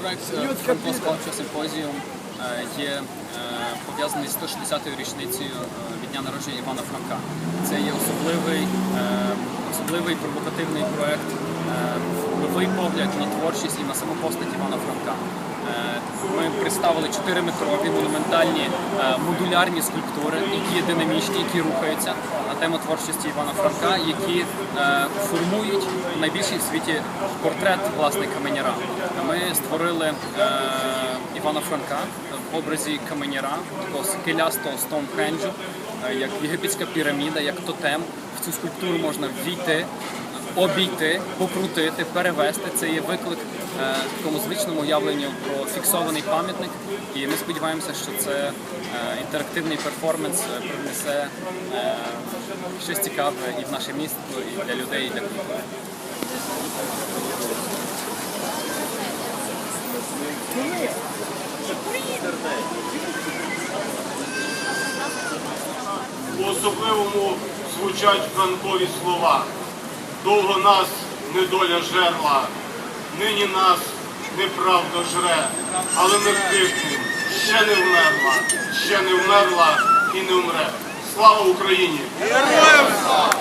Франко-Скаутчо симпозіум е, є е, пов'язаний з 160-ю річницею е, від дня народження Івана Франка. Це є особливий, особливий провокативний проект, новий погляд на творчість і на саму постать Івана Франка. Е, Ми представили 4-метрові монументальні е, модулярні скульптури, які динамічні, які рухаються на тему творчості Івана Франка, які е, формують найбільший в світі портрет власне каменяра. Ми створили е, Івана Франка в образі каменяра, такого скелястого Стоунхенджу, е, як єгипетська піраміда, як тотем. В цю скульптуру можна ввійти, обійти, покрутити, перевести. Це є виклик е, такому звичному уявленню про фіксований пам'ятник. І ми сподіваємося, що це е, інтерактивний перформанс е, принесе е, щось цікаве і в наше місто, і для людей, і для культури. По-особливому звучать франкові слова. Довго нас недоля жерла, нині нас неправда жре, але ми втихнем, ще не вмерла, ще не вмерла і не вмре. Слава Україні! Героям слава!